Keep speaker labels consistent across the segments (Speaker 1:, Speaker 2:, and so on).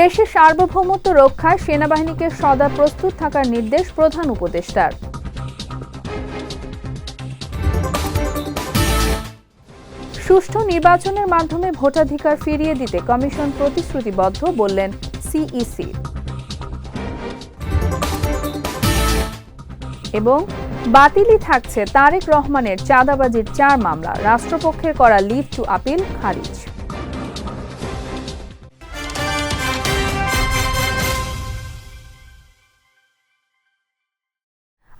Speaker 1: দেশের সার্বভৌমত্ব রক্ষায় সেনাবাহিনীকে সদা প্রস্তুত থাকার নির্দেশ প্রধান উপদেষ্টার। সুষ্ঠু নির্বাচনের মাধ্যমে ভোটাধিকার ফিরিয়ে দিতে কমিশন প্রতিশ্রুতিবদ্ধ, বললেন সিইসি এবং, বাতিলই থাকছে তারেক রহমানের চাঁদাবাজির চার মামলা, রাষ্ট্রপক্ষের করা লিভ টু আপিল, খারিজ।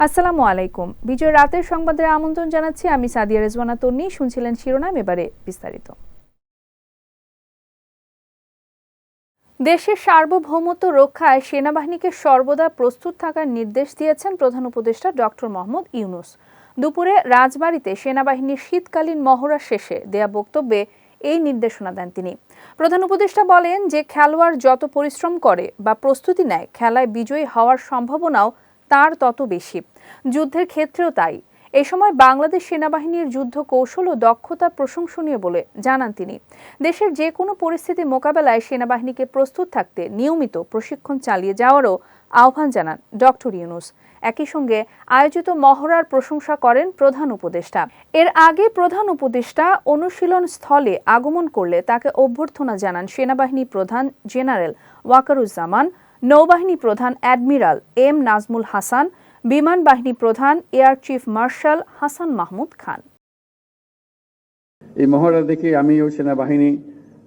Speaker 1: আসসালামু আলাইকুম। বিজয় রাতের সংবাদের আমন্ত্রণ জানাচ্ছি আমি সাদিয়া রেজওয়ানা তন্নি। শুনছিলেন শিরোনাম, এবারে বিস্তারিত। দেশের সার্বভৌমত্ব রক্ষায় সেনাবাহিনীকে সর্বদা প্রস্তুত থাকার নির্দেশ দিয়েছেন প্রধান উপদেষ্টা ডক্টর মোহাম্মদ ইউনুস। দুপুরে রাজবাড়িতে সেনাবাহিনীর শীতকালীন মহড়া শেষে দেয়া বক্তব্যে এই নির্দেশনা দেন তিনি। প্রধান উপদেষ্টা বলেন যে খেলোয়াড় যত পরিশ্রম করে বা প্রস্তুতি নেয়, খেলায় বিজয়ী হওয়ার সম্ভাবনাও তার তত বেশি। যুদ্ধের ক্ষেত্রেও তাই। এ সময় বাংলাদেশ সেনাবাহিনীর যুদ্ধ কৌশল ও দক্ষতা প্রশংসনীয় বলে জানান তিনি। দেশের যে কোনো পরিস্থিতি মোকাবেলায় সেনাবাহিনীকে প্রস্তুত থাকতে নিয়মিত প্রশিক্ষণ চালিয়ে যাওয়ারও আহ্বান জানান ডক্টর ইউনুস। একই সঙ্গে আয়োজিত মহড়ার প্রশংসা করেন প্রধান উপদেষ্টা। এর আগে প্রধান উপদেষ্টা অনুশীলন স্থলে আগমন করলে তাকে অভ্যর্থনা জানান সেনাবাহিনী প্রধান জেনারেল ওয়াকারুজ্জামান। নৌবাহিনী প্রধান অ্যাডমিরাল এম নাজমুল হাসান, বিমান বাহিনী প্রধান air chief marshal Hasan Mahmud Khan.
Speaker 2: এই মহড়া দেখে আমিও সেনাবাহিনী,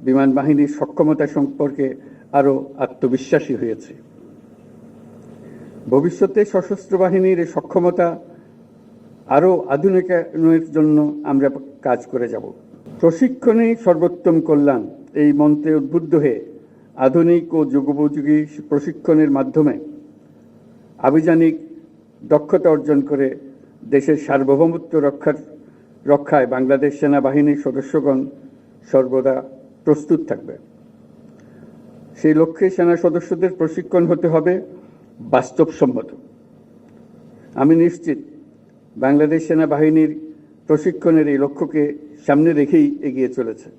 Speaker 2: বিমান বাহিনীর সক্ষমতা সম্পর্কে আরও আত্মবিশ্বাসী হয়েছি। ভবিষ্যতে সশস্ত্র বাহিনীর সক্ষমতা আরও আধুনিকায়নের জন্য আমরা কাজ করে যাব। প্রশিক্ষণে সর্বোত্তম কল্যাণ, এই মন্ত্রে উদ্বুদ্ধ হয়ে আধুনিক ও যুগোপযোগী প্রশিক্ষণের মাধ্যমে আভিযানিক দক্ষতা অর্জন করে দেশের সার্বভৌমত্ব রক্ষার, রক্ষায় বাংলাদেশ সেনাবাহিনীর সদস্যগণ সর্বদা প্রস্তুত থাকবে। সেই লক্ষ্যে সেনা সদস্যদের প্রশিক্ষণ হতে হবে বাস্তবসম্মত। আমি নিশ্চিত বাংলাদেশ সেনাবাহিনীর প্রশিক্ষণের এই লক্ষ্যকে সামনে রেখেই এগিয়ে চলেছে।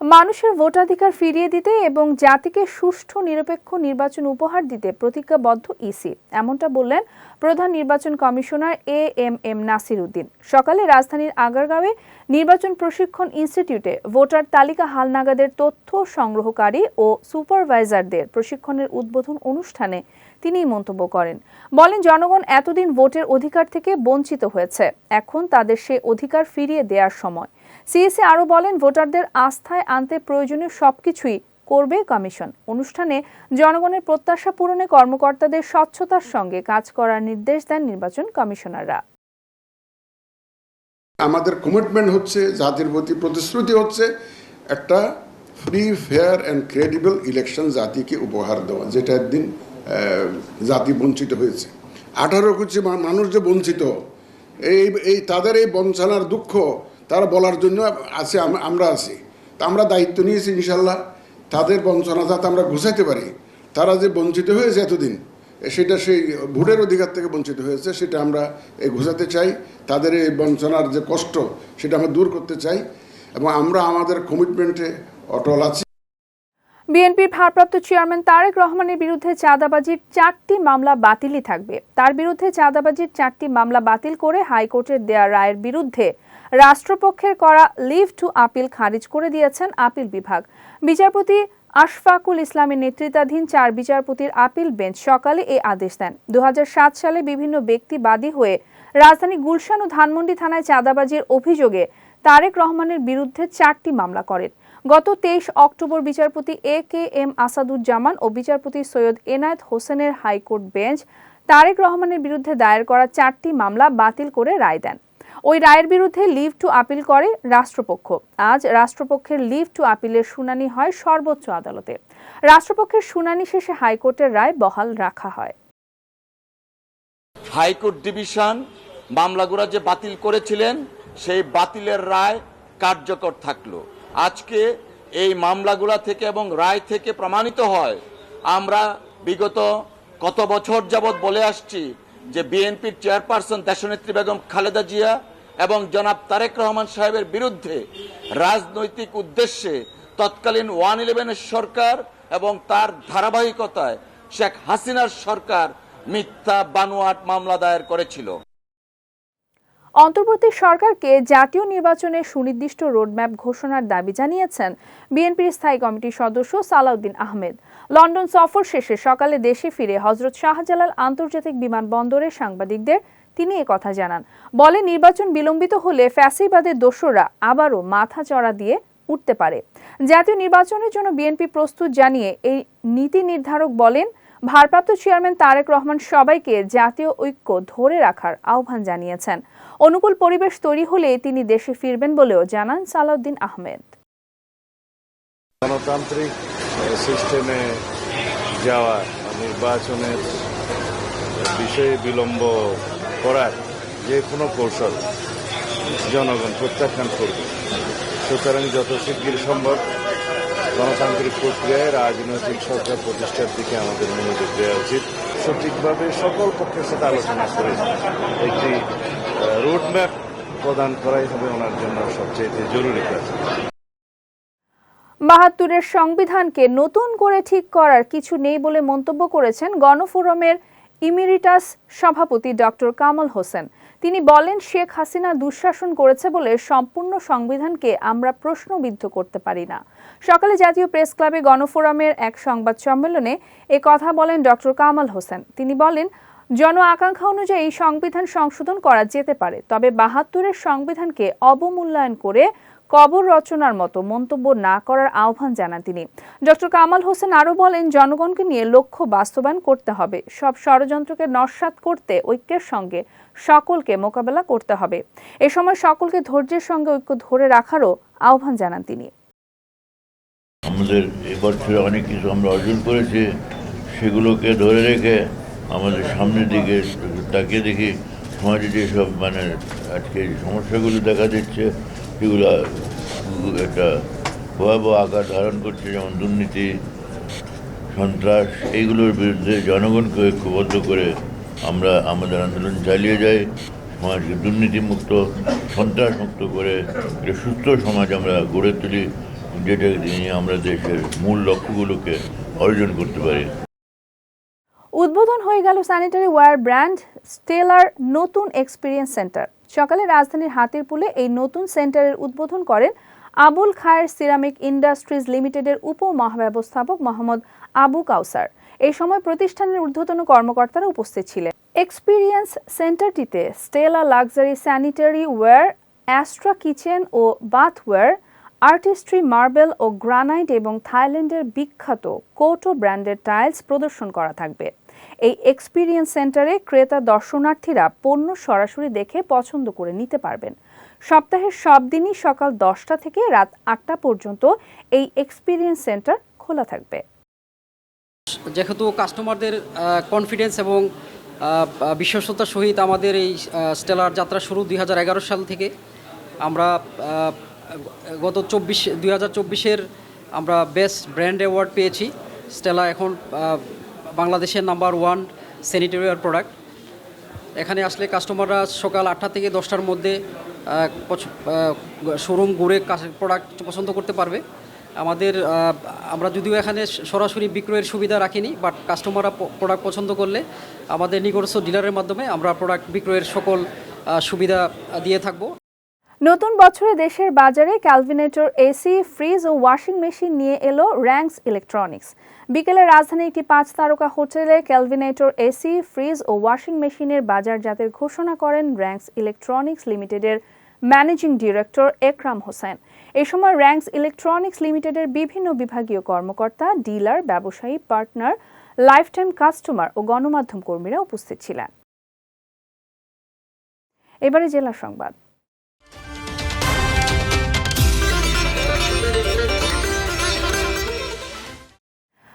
Speaker 1: মানুষের ভোটাধিকার ফিরিয়ে দিতে এবং জাতিকে সুষ্ঠু, নিরপেক্ষ নির্বাচন উপহার দিতে প্রতিজ্ঞাবদ্ধ ইসি। এমনটা বললেন প্রধান নির্বাচন commissioner A M M Nasir Uddin. সকালে রাজধানীর আগারগাঁওয়ে নির্বাচন প্রশিক্ষণ ইনস্টিটিউটে ভোটার তালিকা হালনাগাদের তথ্য সংগ্রহকারী ও সুপারভাইজারদের প্রশিক্ষণের উদ্বোধন অনুষ্ঠানে তিনি মন্তব্য করেন। বলেন, জনগণ এতদিন ভোটের অধিকার থেকে বঞ্চিত হয়েছে। এখন তাদের সে অধিকার ফিরিয়ে দেওয়ার সময়। সিএসি আরও বলেন, ভোটারদের আস্থায় আনতে প্রয়োজনীয় সবকিছুই করবে কমিশন। অনুষ্ঠানে জনগণের প্রত্যাশা পূরণে কর্মকর্তাদের স্বচ্ছতার সঙ্গে কাজ করার নির্দেশ দেন নির্বাচন কমিশনাররা।
Speaker 3: আমাদের কমিটমেন্ট হচ্ছে, জাতির প্রতি প্রতিশ্রুতি হচ্ছে, একটা free fair and credible election জাতিকে উপহার দেওয়া, যেটা একদিন জাতি বঞ্চিত হয়েছে। আঠারো কোটি মানুষ যে বঞ্চিত, এই এই তাদের এই বঞ্চনার দুঃখ তারা বলার জন্য আছে আমরা আছি। তা আমরা দায়িত্ব নিয়েছি ইনশাল্লাহ। তাদের বঞ্চনা যাতে আমরা ঘুষাইতে পারি। তারা যে বঞ্চিত হয়েছে এতদিন, সেটা সেই ভোটের অধিকার থেকে বঞ্চিত হয়েছে, সেটা আমরা এই ঘোষাতে চাই। তাদের এই বঞ্চনার যে কষ্ট, সেটা আমরা দূর করতে চাই। এবং আমরা আমাদের কমিটমেন্টে অটল আছি।
Speaker 1: বিএনপির ভারপ্রাপ্ত চেয়ারম্যান তারেক রহমানের বিরুদ্ধে চাঁদাবাজির চারটি মামলা বাতিলই থাকবে। তার বিরুদ্ধে চাঁদাবাজির চারটি মামলা বাতিল করে হাইকোর্টের দেয়া রায়ের বিরুদ্ধে রাষ্ট্রপক্ষের করা লিভ টু আপিল খারিজ করে দিয়েছেন আপিল বিভাগ। বিচারপতি আশফাকুল ইসলামের নেতৃত্বাধীন চার বিচারপতির আপিল বেঞ্চ সকালে এই আদেশ দেন। দু হাজার সাত সালে বিভিন্ন ব্যক্তি বাদী হয়ে রাজধানী গুলশান ও ধানমন্ডি থানায় চাঁদাবাজির অভিযোগে তারেক রহমানের বিরুদ্ধে চারটি মামলা করেন। গত তেইশ অক্টোবর বিচারপতি এ কে এম আসাদুজ্জামান ও বিচারপতি সৈয়দ এনায়েত হোসেনের হাইকোর্ট বেঞ্চ তারেক রহমানের বিরুদ্ধে দায়ের করা চারটি মামলা বাতিল করে রায় দেন। ওই রায়ের বিরুদ্ধে লিভ টু আপিল করে রাষ্ট্রপক্ষ। আজ রাষ্ট্রপক্ষের লিভ টু আপিলের শুনানি হয় সর্বোচ্চ আদালতে। রাষ্ট্রপক্ষের শুনানি শেষে হাইকোর্টের রায় বহাল রাখা হয়।
Speaker 4: হাইকোর্ট ডিভিশন মামলাগুলো যে বাতিল করেছিলেন, সেই বাতিলের রায় কার্যকর থাকল। আজকে এই মামলাগুলা থেকে এবং রায় থেকে প্রমাণিত হয়। আমরা বিগত কত বছর যাবৎ বলে আসছি যে বিএনপির চেয়ারপারসন দেশনেত্রী বেগম খালেদা জিয়া এবং জনাব তারেক রহমান সাহেবের বিরুদ্ধে রাজনৈতিক উদ্দেশ্যে তৎকালীন ওয়ান ইলেভেনের সরকার এবং তার ধারাবাহিকতায় শেখ হাসিনার সরকার মিথ্যা বানোয়াট মামলা দায়ের করেছিল।
Speaker 1: অন্তর্বর্তী সরকারকে জাতীয় নির্বাচনে সুনির্দিষ্ট রোডম্যাপ ঘোষণার দাবি জানিয়েছেন বিএনপির স্থায়ী কমিটির সদস্য সালাউদ্দিন আহমেদ। লন্ডন সফর শেষে সকালে দেশে ফিরে হজরত শাহজালাল আন্তর্জাতিক বিমানবন্দরে সাংবাদিকদের তিনি কথা জানান। বলে, নির্বাচন বিলম্বিত হলে ফ্যাসিবাদের দোসররা আবারও মাথা চড়া দিয়ে উঠতে পারে। জাতীয় নির্বাচনের জন্য বিএনপি প্রস্তুত জানিয়ে এই নীতি নির্ধারক বলেন, ভারপ্রাপ্ত চেয়ারম্যান তারেক রহমান সবাইকে জাতীয় ঐক্য ধরে রাখার আহ্বান জানিয়েছেন। অনুকূল পরিবেশ তৈরি হলে তিনি দেশে ফিরবেন বলেও জানান সালাউদ্দিন আহমেদ।
Speaker 5: গণতান্ত্রিক সিস্টেমে যাওয়া নির্বাচনের বিষয়ে বিলম্ব করার যে কোনো কৌশল জনগণ প্রত্যাখ্যান করবে। সুতরাং যত শিগগির সম্ভব গণতান্ত্রিক প্রক্রিয়ায় রাজনৈতিক সরকার প্রতিষ্ঠার দিকে আমাদের মনোযোগ দেওয়া উচিত। সঠিকভাবে সকল পক্ষের সাথে আলোচনা করে একটি রোডম্যাপ প্রদান করাই হবে ওনার জন্য সবচেয়ে জরুরি কাজ।
Speaker 1: বাহাত্তরের সংবিধানকে নতুন করে ঠিক করার কিছু নেই বলে মন্তব্য করেছেন গণফোরামের ইমিরিটাস সভাপতি ডক্টর কামাল হোসেন। তিনি বলেন, শেখ হাসিনা দুঃশাসন করেছে বলে সম্পূর্ণ সংবিধানকে আমরা প্রশ্নবিদ্ধ করতে পারি না। সকালে জাতীয় প্রেস ক্লাবে গণফোরামের এক সংবাদ সম্মেলনে এ কথা বলেন ডক্টর কামাল হোসেন। তিনি বলেন, জন আকাঙ্ক্ষা অনুযায়ী সংবিধান সংশোধন করা যেতে পারে, তবে বাহাত্তরের সংবিধানকে অবমূল্যায়ন করে কবর রচনার মতো মন্তব্য না করার আহ্বান জানান তিনি। ডক্টর কামাল হোসেন আরও বলেন, জনগণকে নিয়ে লক্ষ্য বাস্তবায়ন করতে হবে। সব ষড়যন্ত্রকে নস্যাৎ করতে ঐক্যের সঙ্গে সকলকে মোকাবেলা করতে হবে। এ সময় সকলকে ধৈর্যের সঙ্গে ঐক্য ধরে রাখারও আহ্বান জানান তিনি।
Speaker 6: আমাদের এবছরে অনেক কিছু আমরা অর্জন করেছি, সেগুলোকে ধরে রেখে আমাদের সামনের দিকে তাকিয়ে দেখি, সমাজে যেসব মানে আজকে সমস্যাগুলো দেখা দিচ্ছে, সেগুলো একটা ভয়াবহ আকার ধারণ করছে, যেমন দুর্নীতি, সন্ত্রাস, এইগুলোর বিরুদ্ধে জনগণকে ঐক্যবদ্ধ করে আমরা আমাদের আন্দোলন চালিয়ে যাই, সমাজকে দুর্নীতিমুক্ত, সন্ত্রাসমুক্ত করে, একটা সুস্থ সমাজ আমরা গড়ে তুলি। যেটা নিয়ে আমরা দেশের মূল লক্ষ্যগুলোকে অর্জন করতে পারি।
Speaker 1: উদ্বোধন হয়ে গেল স্যানিটারি ওয়্যার ব্র্যান্ড স্টেলার নতুন এক্সপিরিয়েন্স সেন্টার সকালে রাজধানীর হাতিরপুলে এই নতুন সেন্টারের উদ্বোধন করেন আবুল খায়ের সিরামিক ইন্ডাস্ট্রিজ লিমিটেডের উপ মহাব্যবস্থাপক মোহাম্মদ আবু কাউসার। এই সময় প্রতিষ্ঠানের ঊর্ধ্বতন কর্মকর্তারা উপস্থিত ছিলেন। Experience সেন্টারটিতে Stella luxury sanitary ware Astra kitchen ও বাথওয়্যার আর্টিস্ট্রি মার্বেল ও গ্রানাইট এবং থাইল্যান্ডের বিখ্যাত কোটো ব্র্যান্ডের টাইলস প্রদর্শন করা থাকবে। এই এক্সপিরিয়েন্স সেন্টারে ক্রেতা দর্শনার্থীরা পণ্য সরাসরি দেখে পছন্দ করে নিতে পারবেন। সপ্তাহের সব দিনই সকাল দশটা থেকে রাত আটটা পর্যন্ত এই এক্সপিরিয়েন্স সেন্টার খোলা থাকবে।
Speaker 7: যেহেতু কাস্টমারদের কনফিডেন্স এবং বিশ্বস্ততার সহিত আমাদের এই স্টেলার যাত্রা শুরু দুই হাজার এগারো সাল থেকে। আমরা গত চব্বিশ, দুই হাজার চব্বিশের আমরা বেস্ট ব্র্যান্ড অ্যাওয়ার্ড পেয়েছি। স্টেলা এখন বাংলাদেশের নাম্বার ওয়ান স্যানিটারিওয়ার প্রোডাক্ট। এখানে আসলে কাস্টমাররা সকাল আটটা থেকে দশটার মধ্যে শোরুম ঘুরে প্রোডাক্ট পছন্দ করতে পারবে। আমাদের আমরা যদিও এখানে সরাসরি বিক্রয়ের সুবিধা রাখিনি, বাট কাস্টমাররা প্রোডাক্ট পছন্দ করলে আমাদের নিকটস্থ ডিলারের মাধ্যমে আমরা প্রোডাক্ট বিক্রয়ের সকল সুবিধা দিয়ে থাকব।
Speaker 1: নতুন বছরে দেশের বাজারে ক্যালভিনেটর, এসি, ফ্রিজ ও ওয়াশিং মেশিন নিয়ে এলো র্যাঙ্কস ইলেকট্রনিক্স। বিকেলে রাজধানী একটি পাঁচ তারকা হোটেলে ক্যালভিনেটর, এসি, ফ্রিজ ও ওয়াশিং মেশিনের বাজার বাজারজাতের ঘোষণা করেন র্যাঙ্কস ইলেকট্রনিক্স লিমিটেডের ম্যানেজিং ডিরেক্টর একরাম হোসেন। এ সময় র্যাঙ্কস ইলেকট্রনিক্স লিমিটেডের বিভিন্ন বিভাগীয় কর্মকর্তা, ডিলার, ব্যবসায়ী, পার্টনার, লাইফটাইম কাস্টমার ও গণমাধ্যম কর্মীরা উপস্থিত ছিলেন। এবারে জেলা সংবাদ।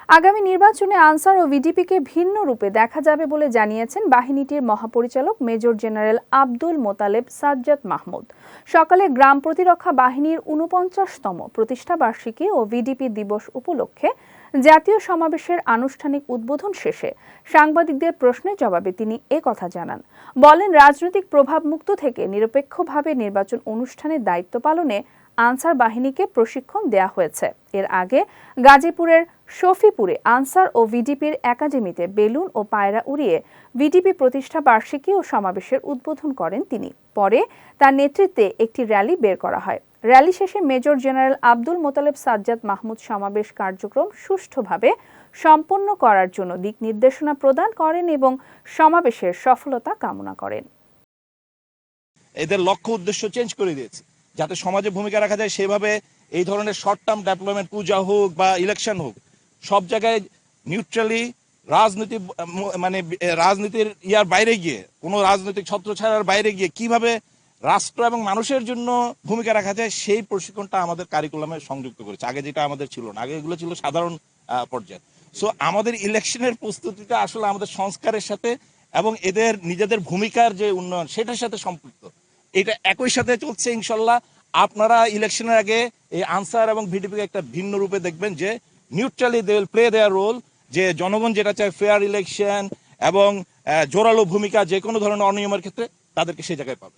Speaker 1: আগামী নির্বাচনে আনসার ও ভিডিপিকে ভিন্ন রূপে দেখা যাবে বলে জানিয়েছেন বাহিনীটির মহাপরিচালক মেজর জেনারেল আব্দুল মোতালেব সাজ্জাদ মাহমুদ। সকালে গ্রাম প্রতিরক্ষা বাহিনীর উনপঞ্চাশতম প্রতিষ্ঠা বার্ষিকী ও ভিডিপি দিবস উপলক্ষে জাতীয় সমাবেশের আনুষ্ঠানিক উদ্বোধন শেষে সাংবাদিকদের প্রশ্নের জবাবে তিনি এ কথা জানান। বলেন, রাজনৈতিক প্রভাবমুক্ত থেকে নিরপেক্ষভাবে নির্বাচন অনুষ্ঠানের দায়িত্ব পালনে আনসার বাহিনীকে প্রশিক্ষণ দেয়া হয়েছে। এর আগে গাজীপুরের শফিপুরে আনসার ও ভিডিপির একাডেমিতে বেলুন ও পায়রা উড়িয়ে ভিডিপি প্রতিষ্ঠা বার্ষিকী ও সমাবেশের উদ্বোধন করেন তিনি। পরে তার নেতৃত্বে একটি র্যালি বের করা হয়। র্যালি শেষে মেজর জেনারেল আব্দুল মোতালেব সাজ্জাদ মাহমুদ সমাবেশ কার্যক্রম সুষ্ঠুভাবে সম্পন্ন করার জন্য দিক নির্দেশনা প্রদান করেন এবং সমাবেশের সফলতা কামনা করেন।
Speaker 8: এদের লক্ষ্য উদ্দেশ্য চেঞ্জ করে দিয়েছে। যাতে সমাজে ভূমিকা রাখা যায়, সেভাবে এই ধরনের শর্ট টার্ম ডেভেলপমেন্ট পূজা হোক বা ইলেকশন হোক সব জায়গায় নিউট্রালি রাজনীতি মানে রাজনীতির ইয়ার বাইরে গিয়ে, কোনো রাজনৈতিক ছত্রছায়ার বাইরে গিয়ে কীভাবে রাষ্ট্র এবং মানুষের জন্য ভূমিকা রাখা যায়, সেই প্রশিক্ষণটা আমাদের কারিকুলামে সংযুক্ত করেছে। আগে যেটা আমাদের ছিল না, আগে এগুলো ছিল সাধারণ পর্যায়ে। সো আমাদের ইলেকশনের প্রস্তুতিটা আসলে আমাদের সংস্কারের সাথে এবং এদের নিজেদের ভূমিকার যে উন্নয়ন, সেটার সাথে সম্পৃক্ত। এটা একই সাথে চলছে, ইনশাল্লাহ। আপনারা ইলেকশনের আগে এই আনসার এবং ভিডিপিকে একটা ভিন্ন রূপে দেখবেন যে neutrally they will play their role যে জনগণ যেটা চায় ফেয়ার ইলেকশন এবং জোরালো ভূমিকা যে কোনো ধরনের অনিয়মের ক্ষেত্রে তাদেরকে সেই জায়গায় পাবে।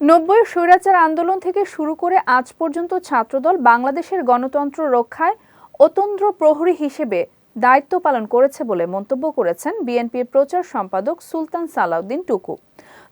Speaker 1: নব্বই স্বৈরাচার আন্দোলন থেকে শুরু করে আজ পর্যন্ত ছাত্রদল বাংলাদেশের গণতন্ত্র রক্ষায় অতন্দ্র প্রহরী হিসেবে দায়িত্ব পালন করেছে বলে মন্তব্য করেছেন বিএনপির প্রচার সম্পাদক সুলতান সালাউদ্দিন টুকু।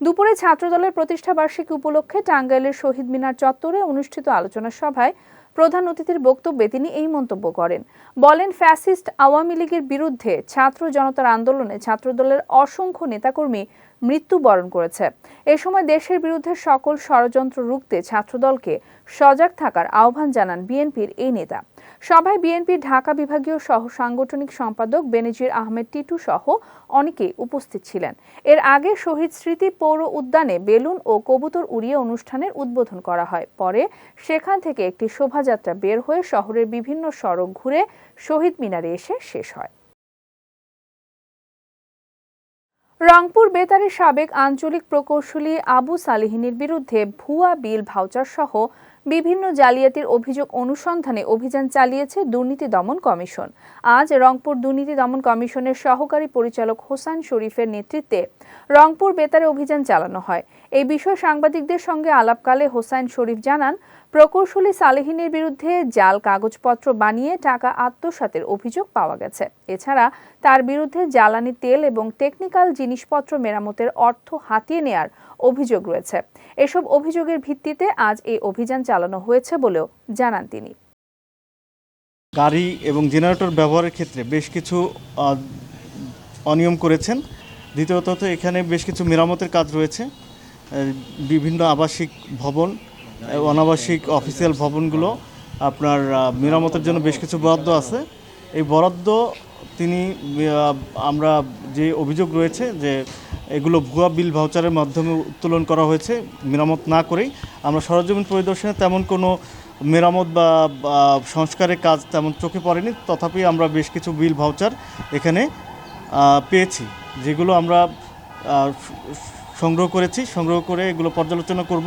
Speaker 1: দুপুরে ছাত্রদলের প্রতিষ্ঠা বার্ষিকী উপলক্ষে টাঙ্গাইলের শহীদ মিনার চত্বরে অনুষ্ঠিত আলোচনা সভায় প্রধান অতিথির বক্তব্যে তিনি এই মন্তব্য করেন। বলেন, ফ্যাসিস্ট আওয়ামী লীগের বিরুদ্ধে ছাত্র জনতার আন্দোলনে ছাত্রদলের অসংখ্য নেতাকর্মী মৃত্যুবরণ করেছে। এ সময় দেশের বিরুদ্ধে সকল ষড়যন্ত্র রুখতে ছাত্রদলকে সজাগ থাকার আহ্বান জানান বিএনপির এই নেতা। সভায় বিএনপির ঢাকা বিভাগীয় সহ সাংগঠনিক সম্পাদক বেনজির আহমেদ টিটু সহ অনেকেই উপস্থিত ছিলেন। এর আগে শহীদ স্মৃতি পৌর উদ্যানে বেলুন ও কবুতর উড়িয়ে অনুষ্ঠানের উদ্বোধন করা হয়। পরে সেখান থেকে একটি শোভাযাত্রা বের হয়ে শহরের বিভিন্ন সড়ক ঘুরে শহীদ মিনারে এসে শেষ হয়। রংপুর বেতারের সাবেক আঞ্চলিক প্রকৌশলী আবু সালিহিনীর বিরুদ্ধে ভুয়া বিল ভাউচার সহ বিভিন্ন জালিয়াতির অভিযোগ অনুসন্ধানে অভিযান চালিয়েছে দুর্নীতি দমন কমিশন। আজ রংপুর দুর্নীতি দমন কমিশনের সহকারী পরিচালক হোসান শরীফের নেতৃত্বে রংপুর বেতারে অভিযান চালানো হয়। এই বিষয়ে সাংবাদিকদের সঙ্গে আলাপকালে হোসাইন শরীফ জানান, প্রকৌশলী সালেহিনের বিরুদ্ধে জাল কাগজপত্র বানিয়ে টাকা আত্মসাতের অভিযোগ পাওয়া গেছে। এছাড়া তার বিরুদ্ধে জ্বালানি তেল এবং টেকনিক্যাল জিনিসপত্র মেরামতের অর্থ হাতিয়ে নেয়ার অভিযোগ রয়েছে। এসব অভিযোগের ভিত্তিতে আজ এই অভিযান চালানো হয়েছে বলেও জানান তিনি।
Speaker 9: গাড়ি এবং জেনারেটর ব্যবহারের ক্ষেত্রে বেশ কিছু অনিয়ম করেছেন। দ্বিতীয়ত এখানে বেশ কিছু মেরামতের কাজ রয়েছে। বিভিন্ন আবাসিক ভবন অনাবাসিক অফিসিয়াল ভবনগুলো আপনার মেরামতের জন্য বেশ কিছু বরাদ্দ আছে। এই বরাদ্দ তিনি আমরা যে অভিযোগ রয়েছে যে এগুলো ভুয়া বিল ভাউচারের মাধ্যমে উত্তোলন করা হয়েছে, মেরামত না করেই। আমরা সরজমিন পরিদর্শনে তেমন কোনো মেরামত বা সংস্কারের কাজ তেমন চোখে পড়েনি। তথাপি আমরা বেশ কিছু বিল ভাউচার এখানে পেয়েছি, যেগুলো আমরা সংগ্রহ করেছি। সংগ্রহ করে এগুলো পর্যালোচনা করব।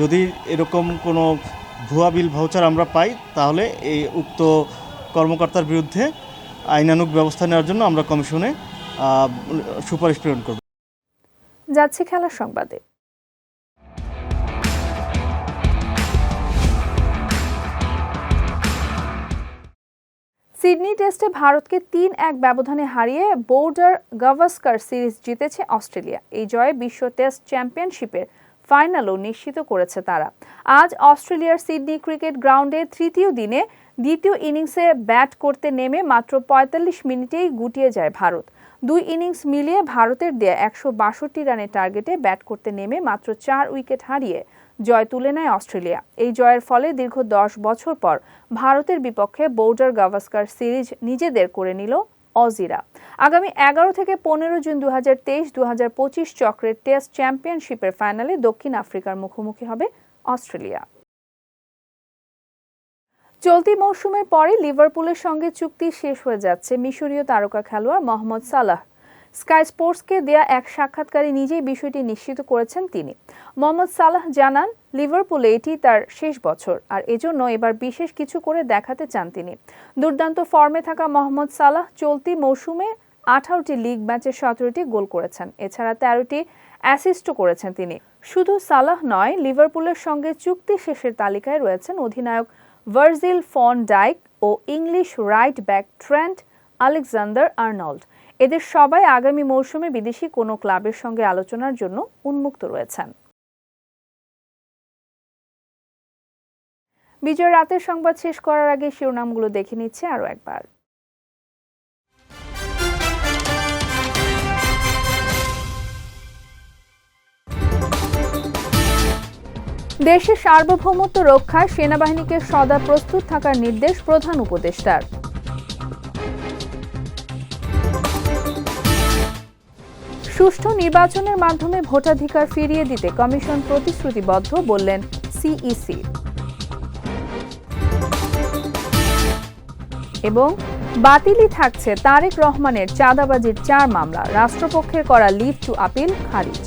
Speaker 9: যদি এরকম কোনো ভুয়া বিল ভাউচার আমরা পাই, তাহলে এই উক্ত কর্মকর্তার বিরুদ্ধে আইনানুগ ব্যবস্থা নেওয়ার জন্য আমরা কমিশনে সুপারিশ প্রেরণ করব।
Speaker 1: যাচ্ছে খেলার সংবাদে। সিডনি টেস্টে ভারতকে তিন এক ব্যবধানে হারিয়ে বোর্ডার গাভাস্কার সিরিজ জিতেছে অস্ট্রেলিয়া। এই জয়ে বিশ্ব টেস্ট চ্যাম্পিয়নশিপের ফাইনালও নিশ্চিত করেছে তারা। আজ অস্ট্রেলিয়ার সিডনি ক্রিকেট গ্রাউন্ডে তৃতীয় দিনে দ্বিতীয় ইনিংসে ব্যাট করতে নেমে মাত্র পঁয়তাল্লিশ মিনিটেই গুটিয়ে যায় ভারত। দুই ইনিংস মিলিয়ে ভারতের দেয়া একশো বাষট্টি রানের টার্গেটে ব্যাট করতে নেমে মাত্র চার উইকেট হারিয়ে জয় তুলে নেয় অস্ট্রেলিয়া। এই জয়ের ফলে দীর্ঘ দশ বছর পর ভারতের বিপক্ষে বোর্ডার গাভাস্কার সিরিজ নিজেদের করে নিল অজিরা। আগামী এগারো থেকে পনেরো জুন দু হাজার তেইশ পঁচিশ চক্রের টেস্ট চ্যাম্পিয়নশিপের ফাইনালে দক্ষিণ আফ্রিকার মুখোমুখি হবে অস্ট্রেলিয়া। চলতি মৌসুমের পরে লিভারপুলের সঙ্গে চুক্তি শেষ হয়ে যাচ্ছে মিশরীয় তারকা খেলোয়াড় মোহাম্মদ সালাহ। স্কাই স্পোর্টসকে দেয়া এক সাক্ষাৎকারে নিজেই বিষয়টি নিশ্চিত করেছেন তিনি। মোহাম্মদ সালাহ জানান, লিভারপুলে এটি তার শেষ বছর, আর এজন্য এবার বিশেষ কিছু করে দেখাতে চান তিনি। দুর্দান্ত ফর্মে থাকা মোহাম্মদ সালাহ চলতি মৌসুমে আঠারোটি লিগ ম্যাচে সতেরোটি গোল করেছেন। এছাড়া তেরোটি অ্যাসিস্টও করেছেন তিনি। শুধু সালাহ নয়, লিভারপুলের সঙ্গে চুক্তি শেষের তালিকায় রয়েছেন অধিনায়ক ভার্জিল ফন ডাইক ও English right back Trent Alexander Arnold. এদের সবাই আগামী মৌসুমে বিদেশি কোনো ক্লাবের সঙ্গে আলোচনার জন্য উন্মুক্ত রয়েছেন। বিজয় রাতের সংবাদ শেষ করার আগে শিরোনামগুলো দেখে নিচ্ছে আরও একবার। দেশের সার্বভৌমত্ব রক্ষায় সেনাবাহিনীকে সদা প্রস্তুত থাকার নির্দেশ প্রধান উপদেষ্টার। সুষ্ঠু নির্বাচনের মাধ্যমে ভোটাধিকার ফিরিয়ে দিতে কমিশন প্রতিশ্রুতিবদ্ধ, বললেন সিইসি এবং বাতিলই থাকছে তারেক রহমানের চাঁদাবাজির চার মামলা, রাষ্ট্রপক্ষের করা লিভ টু আপিল, খারিজ।